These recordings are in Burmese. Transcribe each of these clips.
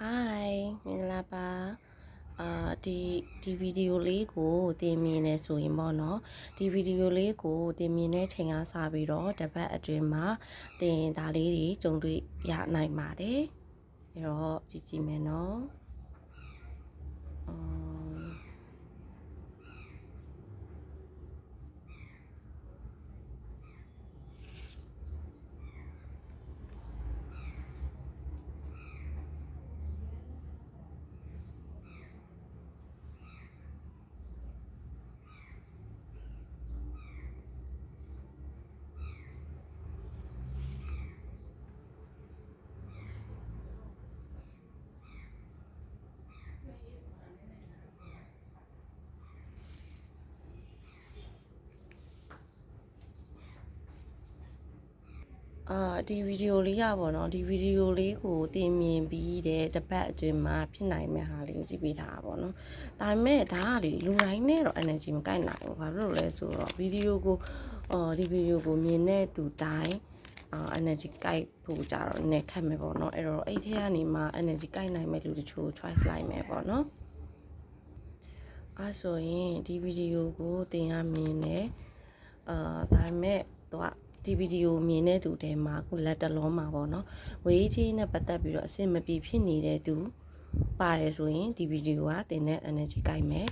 Hi မင်္ဂလာပါအာဒီဒီဗီဒီယိုလေးကိုတင်မြင်နေဆိုရင်ပေါ့နော်ဒီဗီဒီယိုလေးကိုတင်မြင်တဲ့ချိန်ကစပြီးတော့တပတ်အတွင်းမှာတင်ဒါလေးတွေကြုံတွေ့ရနိုင်ပါတယ်အဲ့တော့ကြည့်ကြည့်မယ်နော်အမ် အာဒီဗီဒီယိုလေးရပါတော့ဒီဗီဒီယိုလေးကိုတင်မြင်ပြီးတဲ့တပတ်အတွင်းမှာဖြစ်နိုင်မဲ့ဟာလေးကိုကြည့်ပေးထားတာပေါ့နော်ဒါပေမဲ့ဒါကလေလူတိုင်းနဲ့တော့ energy မကိုက်နိုင်ဘူးဘာလို့လဲဆိုတော့ဗီဒီယိုကိုအော်ဒီဗီဒီယိုကိုမြင်တဲ့သူတိုင်းအာ energy ကိုက်ဖို့ကြတော့နည်းနည်းခက်မယ်ပေါ့နော်အဲ့တော့အဲ့ထဲကနေမှ energy ကိုက်နိုင်မဲ့လူတချို့ choice လိုက်မယ်ပေါ့နော်အဲ့ဆိုရင်ဒီဗီဒီယိုကိုတင်ရမြင်တယ်အာဒါပေမဲ့သူက ဒီဗီဒီယိုမြင်တဲ့သူတဲမှာခုလက်တလုံးမှာပေါ့နော်ဝေးကြီးနဲ့ပတ်သက်ပြီးတော့အဆင်မပြေဖြစ်နေတဲ့သူပါတယ်ဆိုရင်ဒီဗီဒီယိုကတင်တဲ့ energy ကိုက်မယ်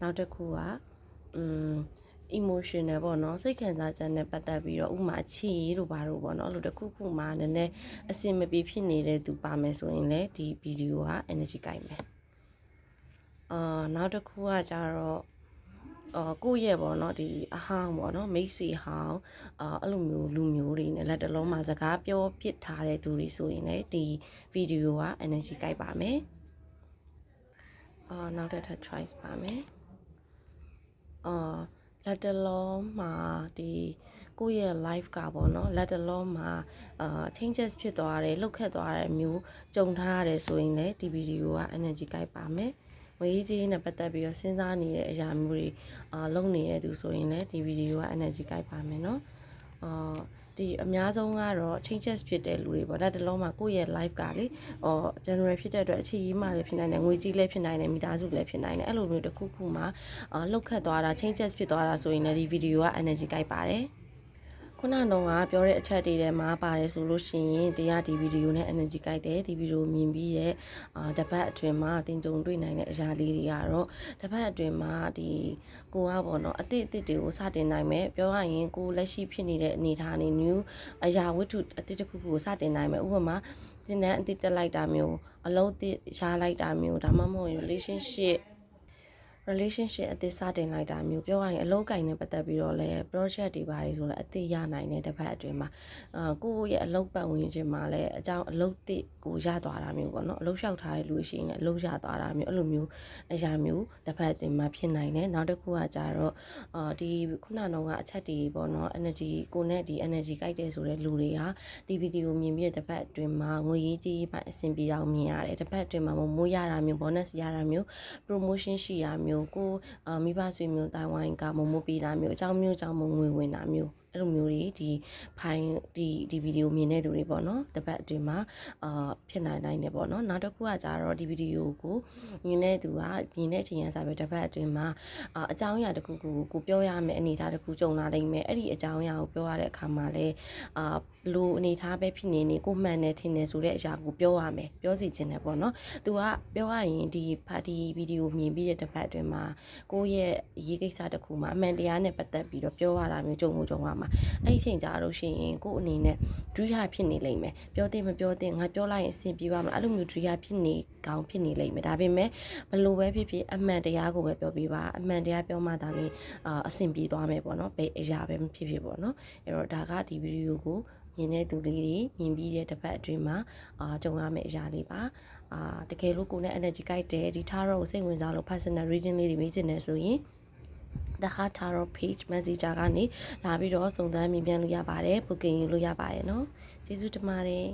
နောက်တစ်ခုကอืม emotional ပေါ့နော်စိတ်ခံစားချက်နဲ့ပတ်သက်ပြီးတော့ဥပမာချီတို့ဘာလို့ပေါ့နော်အဲ့လိုတစ်ခုခုမှနည်းနည်းအဆင်မပြေဖြစ်နေတဲ့သူပါမယ်ဆိုရင်လည်းဒီဗီဒီယိုက energy ကိုက်မယ်အာနောက်တစ်ခုကကြတော့ အော်ကိုယ့်ရဲ့ပေါ့နော်ဒီအဟောင်းပေါ့နော်မိတ်ဆွေဟောင်းအာအဲ့လိုမျိုးလူမျိုးတွေနဲ့လက်တလုံးမှာစကားပြောဖြစ်ထားတဲ့သူတွေဆိုရင်လည်းဒီဗီဒီယိုက energy ကိုက်ပါမယ်အာနောက်တစ်ထပ် choice ပါမယ်အာလက်တလုံးမှာဒီကိုယ့်ရဲ့ live ကပေါ့နော်လက်တလုံးမှာအာ changes ဖြစ်သွားတယ်လှုပ်ခတ်သွားတဲ့မျိုးကြုံထားရတယ်ဆိုရင်လည်းဒီဗီဒီယိုက energy ကိုက်ပါမယ် ငွေရေးကြေးရေးနဲ့ပတ်သက်ပြီးတော့စဉ်းစားနေတဲ့အရာမျိုးတွေအာလုပ်နေတဲ့သူဆိုရင်လည်းဒီဗီဒီယိုက energy ကိုက်ပါမယ်နော်အာဒီအများဆုံးကတော့ changes ဖြစ်တဲ့လူတွေပေါ့ဒါတလုံးမှာကိုယ့်ရဲ့ life ကလေဟော general ဖြစ်တဲ့အတွက်အခြေကြီးမှလည်းဖြစ်နိုင်တယ်ငွေကြီးလည်းဖြစ်နိုင်တယ်မိသားစုလည်းဖြစ်နိုင်တယ်အဲ့လိုမျိုးတစ်ခုခုမှာလှုပ်ခတ်သွားတာ changes ဖြစ်သွားတာဆိုရင်လည်းဒီ video က energy ကိုက်ပါတယ် ခုနကတော့ကပြောတဲ့အချက်တွေထဲမှာပါတယ်ဆိုလို့ရှိရင်တရားဒီဗီဒီယိုနဲ့ energy ကိုက်တယ်ဒီဗီဒီယိုမြင်ပြီးတဲ့အာတပတ်အတွင်းမှာတင်ကြုံတွေ့နိုင်တဲ့အရာလေးတွေကတော့တပတ်အတွင်းမှာဒီကိုကပေါ့နော်အသစ်အသစ်တွေကိုစတင်နိုင်မယ်ပြောရရင်ကိုလက်ရှိဖြစ်နေတဲ့အနေအထားနေ new အရာဝတ္ထုအသစ်တစ်ခုခုကိုစတင်နိုင်မယ်ဥပမာတင်တဲ့အသစ်တက်လိုက်တာမျိုးအလုံးအသစ်ရှားလိုက်တာမျိုးဒါမှမဟုတ် relationship relationship အသစ်စတင်လိုက်တာမျိုးပြောရရင်အလုပ်ကင်နဲ့ပတ်သက်ပြီးတော့လည်း project တွေပါတယ်ဆိုလည်းအသစ်ရနိုင်တဲ့တစ်ပတ်အတွင်းမှာအာကိုယ့်ရဲ့အလုပ်ပတ်ဝန်းကျင်မှာလည်းအကြောင်းအလုပ်သစ်ကိုရသွားတာမျိုးပေါ့နော်အလုပ်လျှောက်ထားတဲ့လူရှိရင်လည်းအလုပ်ရသွားတာမျိုးအဲ့လိုမျိုးအရာမျိုးတစ်ပတ်အတွင်းမှာဖြစ်နိုင်တယ်နောက်တစ်ခုကကြတော့အာဒီခုနကတော့အချက်တွေပေါ့နော် energy ကိုနဲ့ဒီ energy ကြိုက်တယ်ဆိုတဲ့လူတွေဟာဒီဗီဒီယိုမြင်ပြီးတဲ့တစ်ပတ်အတွင်းမှာငွေရေးကြေးရေးပိုင်းအဆင်ပြေအောင်မြင်ရတယ်တစ်ပတ်အတွင်းမှာမိုးရတာမျိုး bonus ရတာမျိုး promotion ရှိတာမျိုးကိုအာမိဘဆွေမျိုးတိုင်ဝိုင်းကမမိုးပေးတာမျိုးအကြောင်းမျိုးကြောင့်မငွေဝင်တာမျိုး အဲ့လိုမျိုးတွေဒီဖိုင်ဒီဒီဗီဒီယိုမြင်တဲ့သူတွေပေါ့နော်တစ်ပတ်အတွင်းမှာအာဖြစ်နိုင်နိုင်တယ်ပေါ့နော်နောက်တစ်ခုကကြတော့ဒီဗီဒီယိုကိုမြင်တဲ့သူကမြင်တဲ့အချိန်ရစားပဲတစ်ပတ်အတွင်းမှာအာအကြောင်းအရာတစ်ခုခုကိုပြောရမယ်အနေအထားတစ်ခုကြုံလာနိုင်မယ်အဲ့ဒီအကြောင်းအရာကိုပြောရတဲ့အခါမှာလည်းအာဘလို့အနေထားပဲဖြစ်နေနေကိုမှန်တယ်ထင်တယ်ဆိုတဲ့အရာကိုပြောရမယ်ပြောစီခြင်းတယ်ပေါ့နော်သူကပြောရရင်ဒီပါတီဗီဒီယိုမြင်ပြီးတဲ့တစ်ပတ်အတွင်းမှာကိုယ့်ရဲ့ရေးကိစ္စတစ်ခုမှာအမှန်တရားနဲ့ပတ်သက်ပြီးတော့ပြောရတာမျိုးကြုံမှုကြုံရမှာအဲ့ဒီအချိန်ကြာလို့ရှိရင်ကိုယ့်အနေနဲ့ဒွိဟာဖြစ်နေလိမ့်မယ်ပြောတဲ့မပြောတဲ့ငါပြောလိုက်ရင်အဆင်ပြေပါမလားအဲ့လိုမျိုးဒွိဟာဖြစ်နေကောင်းဖြစ်နေလိမ့်မယ်ဒါပေမဲ့ဘလို့ပဲဖြစ်ဖြစ်အမှန်တရားကိုပဲပြောပြပါအမှန်တရားပြောမှဒါလေးအာအဆင်ပြေသွားမယ်ပေါ့နော်ဘယ်အရာပဲဖြစ်ဖြစ်ပေါ့နော်အဲ့တော့ဒါကဒီဗီဒီယိုကိုမြင်တဲ့သူလေးတွေမြင်ပြီးတဲ့တစ်ပတ်အတွင်းမှာအာကြုံရမယ့်အရာလေးပါအာတကယ်လို့ကိုယ်နဲ့ energy ကိုက်တယ်ဒီ tarot ကိုစိတ်ဝင်စားလို့ personal reading လေးတွေမေးချင်တယ်ဆိုရင် the heart tarot page messenger ကနေလာပြီးတော့စုံစမ်းမြင်ပြန်လို့ရပါတယ် booking လုပ်ရပါတယ်เนาะကျေးဇူးတင်ပါတယ်